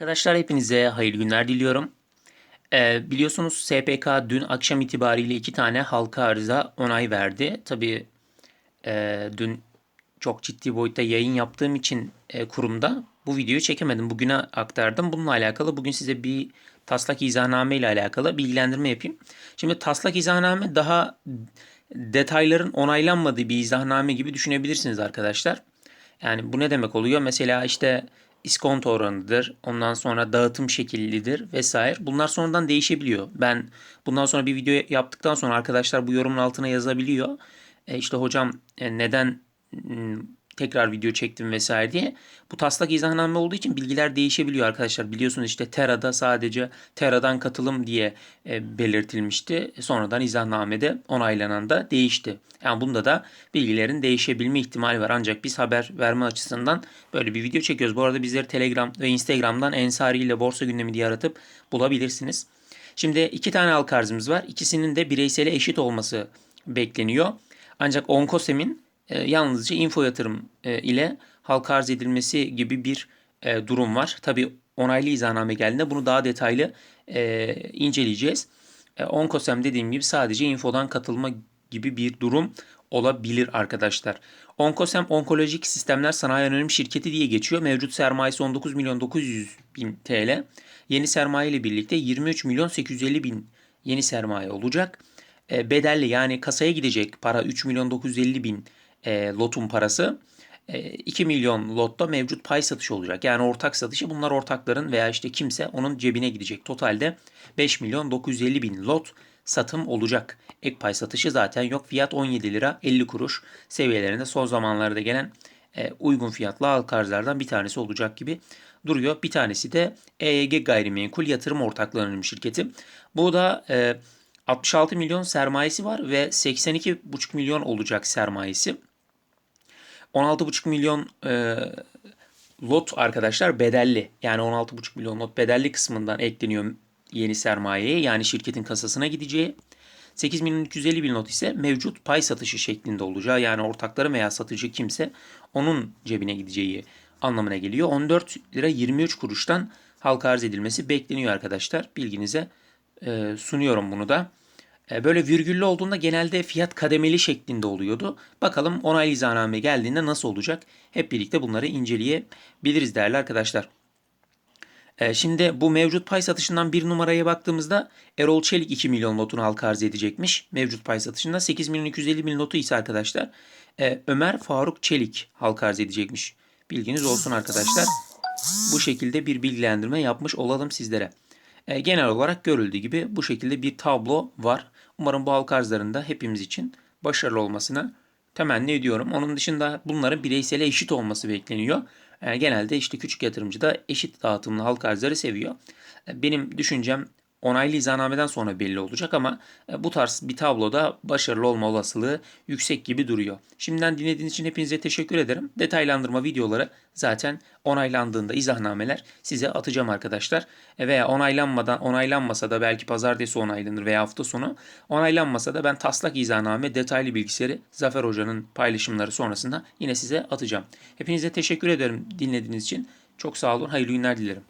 Arkadaşlar hepinize hayırlı günler diliyorum. Ee, biliyorsunuz SPK dün akşam itibariyle iki tane halka arıza onay verdi. Tabii e, dün çok ciddi boyutta yayın yaptığım için e, kurumda bu videoyu çekemedim. Bugüne aktardım. Bununla alakalı bugün size bir taslak izahname ile alakalı bilgilendirme yapayım. Şimdi taslak izahname daha detayların onaylanmadığı bir izahname gibi düşünebilirsiniz arkadaşlar. Yani bu ne demek oluyor? Mesela işte iskonto oranıdır. Ondan sonra dağıtım şekillidir vesaire. Bunlar sonradan değişebiliyor. Ben bundan sonra bir video yaptıktan sonra arkadaşlar bu yorumun altına yazabiliyor. E işte hocam e, neden m, tekrar video çektim vesaire diye. Bu taslak izahname olduğu için bilgiler değişebiliyor arkadaşlar. Biliyorsunuz işte Tera'da sadece Tera'dan katılım diye e, belirtilmişti. Sonradan izahnamede onaylanan da değişti. Yani bunda da bilgilerin değişebilme ihtimali var. Ancak biz haber verme açısından böyle bir video çekiyoruz. Bu arada bizleri Telegram ve Instagram'dan Ensari ile Borsa Gündemi diye aratıp bulabilirsiniz. Şimdi iki tane halka arzımız var. İkisinin de bireysele eşit olması bekleniyor. Ancak Onkosem'in e, yalnızca info yatırım e, ile halka arz edilmesi gibi bir e, durum var. Tabi onaylı izahname geldiğinde bunu daha detaylı e, inceleyeceğiz. E, Onkosem dediğim gibi sadece infodan katılma gibi bir durum olabilir arkadaşlar. Onkosem Onkolojik Sistemler Sanayi Anonim Şirketi diye geçiyor. Mevcut sermayesi 19 milyon 900 bin TL. Yeni sermaye ile birlikte 23 milyon 850 bin yeni sermaye olacak. E, bedelli yani kasaya gidecek para 3 milyon 950 bin e, lotun parası. E, 2 milyon lotta mevcut pay satışı olacak. Yani ortak satışı bunlar ortakların veya işte kimse onun cebine gidecek. Totalde 5 milyon 950 bin lot satım olacak. Ek pay satışı zaten yok. Fiyat 17 lira 50 kuruş seviyelerinde son zamanlarda gelen e, uygun fiyatlı halka arzlardan bir tanesi olacak gibi duruyor. Bir tanesi de EYG Gayrimenkul Yatırım Ortaklığı Anonim Şirketi. Bu da e, 66 milyon sermayesi var ve 82,5 milyon olacak sermayesi. 16,5 milyon e, lot arkadaşlar bedelli. Yani 16,5 milyon lot bedelli kısmından ekleniyor yeni sermayeye. Yani şirketin kasasına gideceği. 8 milyon 250 bin lot ise mevcut pay satışı şeklinde olacağı. Yani ortakları veya satıcı kimse onun cebine gideceği anlamına geliyor. 14 lira 23 kuruştan halka arz edilmesi bekleniyor arkadaşlar. Bilginize e, sunuyorum bunu da. E, böyle virgüllü olduğunda genelde fiyat kademeli şeklinde oluyordu. Bakalım onaylı izahname geldiğinde nasıl olacak? Hep birlikte bunları inceleyebiliriz değerli arkadaşlar. E, şimdi bu mevcut pay satışından bir numaraya baktığımızda Erol Çelik 2 milyon lotunu halka arz edecekmiş. Mevcut pay satışında 8 milyon 250 bin lotu ise arkadaşlar e, Ömer Faruk Çelik halka arz edecekmiş. Bilginiz olsun arkadaşlar. Bu şekilde bir bilgilendirme yapmış olalım sizlere. Genel olarak görüldüğü gibi bu şekilde bir tablo var. Umarım bu halka arzlarında hepimiz için başarılı olmasını temenni ediyorum. Onun dışında bunların bireysele eşit olması bekleniyor. E, genelde işte küçük yatırımcı da eşit dağıtımlı halka arzları seviyor. E, benim düşüncem onaylı izahnameden sonra belli olacak ama e, bu tarz bir tabloda başarılı olma olasılığı yüksek gibi duruyor. Şimdiden dinlediğiniz için hepinize teşekkür ederim. Detaylandırma videoları zaten onaylandığında izahnameler size atacağım arkadaşlar. E, veya onaylanmadan onaylanmasa da belki pazartesi onaylanır veya hafta sonu onaylanmasa da ben taslak izahname detaylı bilgisayarı Zafer Hoca'nın paylaşımları sonrasında yine size atacağım. Hepinize teşekkür ederim dinlediğiniz için. Çok sağ olun. Hayırlı günler dilerim.